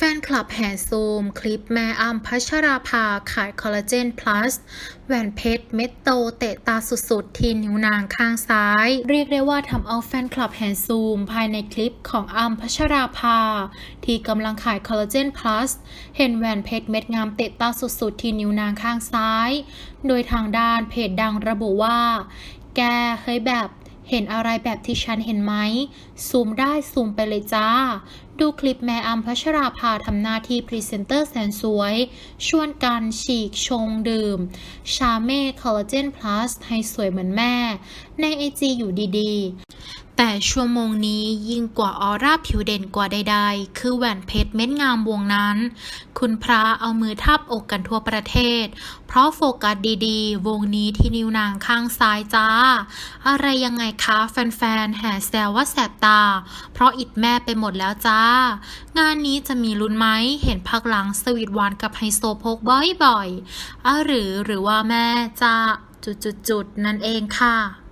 แฟนคลับแห่ซูม คลิปแม่อ้ำพัชราภาขายคอลลาเจน plus แหวนเพชรเม็ดโตเตะตาสุดๆ ที่นิ้วนางข้างซ้าย เรียกได้ว่าทำเอาแฟนคลับแห่ซูม ภายในคลิปของอ้ำพัชราภา ที่กำลังขายคอลลาเจน plus เห็นแหวนเพชรเม็ดงามเตะตาสุดๆ ที่นิ้วนางข้างซ้าย โดยทางด้านเพจดังระบุว่า แกเฮ้ยแบบ เห็นอะไรแบบที่ฉันเห็นไหม ซูมได้ซูมไปเลยจ้า ดูคลิปแม่อัมพัชราภาทำหน้าที่พรีเซนเตอร์แสนสวย ชวนกันฉีกชงดื่ม ชาเม่คอลลาเจนพลัสให้สวยเหมือนแม่ ในไอจีอยู่ดีๆ แต่ชั่วโมงนี้ยิ่งกว่าออร่าผิวเด่นกว่าใดๆ คือแหวนเพชรเม็ดงามวงนั้น คุณพระเอามือทับอกกันทั่วประเทศ เพราะโฟกัสดีๆ วงนี้ที่นิ้วนางข้างซ้ายจ้า อะไรยังไงคะแฟนๆ แห่แซวว่าแสบตา เพราะอิดแม่ไปหมดแล้วจ้า งานนี้จะมีลุ้นไหม เห็นพักหลังสวีทหวานกับไฮโซโพกบ่อยๆอะหรือหรือว่าแม่จะจุดๆนั่นเองค่ะ